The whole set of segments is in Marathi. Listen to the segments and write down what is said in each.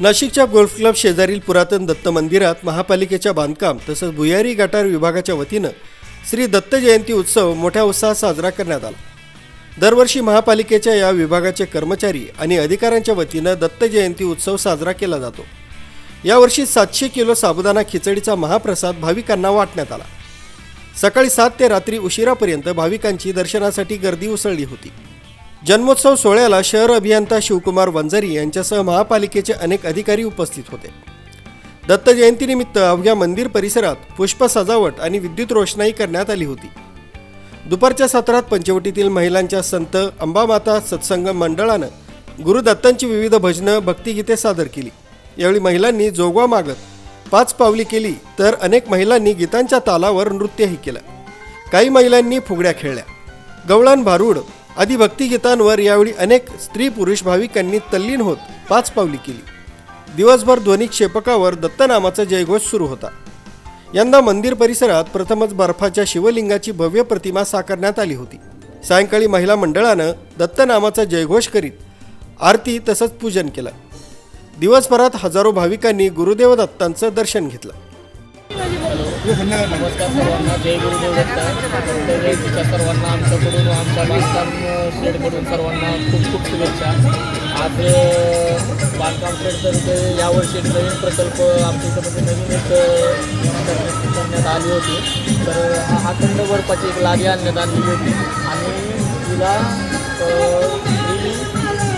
नाशिकच्या गोल्फ क्लब शेजारील पुरातन दत्त मंदिरात महापालिकेच्या बांधकाम तसंच भुयारी गटार विभागाच्या वतीनं श्री दत्त जयंती उत्सव मोठ्या उत्साहात साजरा करण्यात आला. दरवर्षी महापालिकेच्या या विभागाचे कर्मचारी आणि अधिकाऱ्यांच्या वतीनं दत्त जयंती उत्सव साजरा केला जातो. यावर्षी सातशे किलो साबुदाणा खिचडीचा महाप्रसाद भाविकांना वाटण्यात आला. सकाळी सात ते रात्री उशिरापर्यंत भाविकांची दर्शनासाठी गर्दी उसळली होती. जन्मोत्सव सोहळ्याला शहर अभियंता शिवकुमार वंजारी यांच्यासह महापालिकेचे अनेक अधिकारी उपस्थित होते. दत्त जयंतीनिमित्त अवघ्या मंदिर परिसरात पुष्प सजावट आणि विद्युत रोषणाई करण्यात आली होती. दुपारच्या सत्रात पंचवटीतील महिलांच्या संत अंबामाता सत्संग मंडळानं गुरुदत्तांची विविध भजनं भक्तिगीते सादर केली. यावेळी महिलांनी जोगवा मागत पाच पावली केली तर अनेक महिलांनी गीतांच्या तालावर नृत्यही केलं. काही महिलांनी फुगड्या खेळल्या. गवळण भारूड आदी भक्तिगीतांवर यावेळी अनेक स्त्री पुरुष भाविकांनी तल्लीन होत पाच पावली केली. दिवसभर ध्वनी क्षेपकावर दत्तनामाचा जयघोष सुरू होता. यंदा मंदिर परिसरात प्रथमच बर्फाच्या शिवलिंगाची भव्य प्रतिमा साकारण्यात आली होती. सायंकाळी महिला मंडळानं दत्तनामाचा जयघोष करीत आरती तसंच पूजन केलं. दिवसभरात हजारो भाविकांनी गुरुदेव दत्तांचं दर्शन घेतलं. नमस्कार तिच्या सर्वांना आमच्याकडून आमच्या बांधकाम शेडकडून सर्वांना खूप खूप शुभेच्छा. आज बांधकाम शेडतर्फे यावर्षी एक नवीन प्रकल्प आमच्याकडे म्हणजे नवीन एक करण्यात आली होती. तर हा अखंड बर्फाची एक लागे आणण्यात आली होती. आणि तिला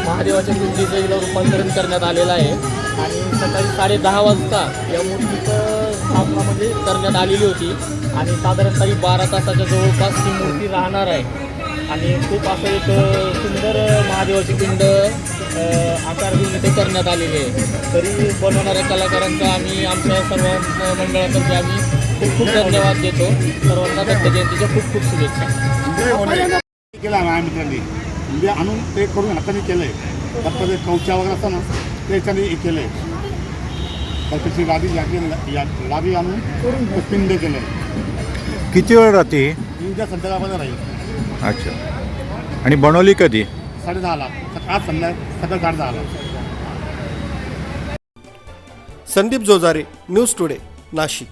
महादेवाच्या पिंडीचं रूपांतरण करण्यात आलेलं आहे. आणि सकाळी साडे दहा वाजता या मूर्तीचं स्थापना म्हणजे करण्यात आलेली होती. आणि साधारणतः ही बारा तासाच्या जवळपास ही मूर्ती राहणार आहे. आणि खूप असं एक सुंदर महादेवाची पिंड आकार देऊन इथे करण्यात आलेली आहे. तरी बनवणाऱ्या कलाकारांचा आम्ही आमच्या सर्व मंडळातर्फे आम्ही खूप खूप धन्यवाद देतो. सर्वांना दत्त जयंतीच्या खूप खूप शुभेच्छा. केला माझ्या मित्रांनी म्हणजे आणून ते करून हाताने केलं आहे फक्त ते कवच्या वगैरे असताना त्याच्याने हे केलं आहे तर त्याची यादी या लादी आणून पिंड केलं आहे किती वेळ राहते ही? पिंडच्या संध्याकाळमध्ये राहील. अच्छा. आणि बनवली कधी? साडे दहाला सकाळ संध्या सकाळ साडे दहाला संदीप जोजारे न्यूज टुडे नाशिक.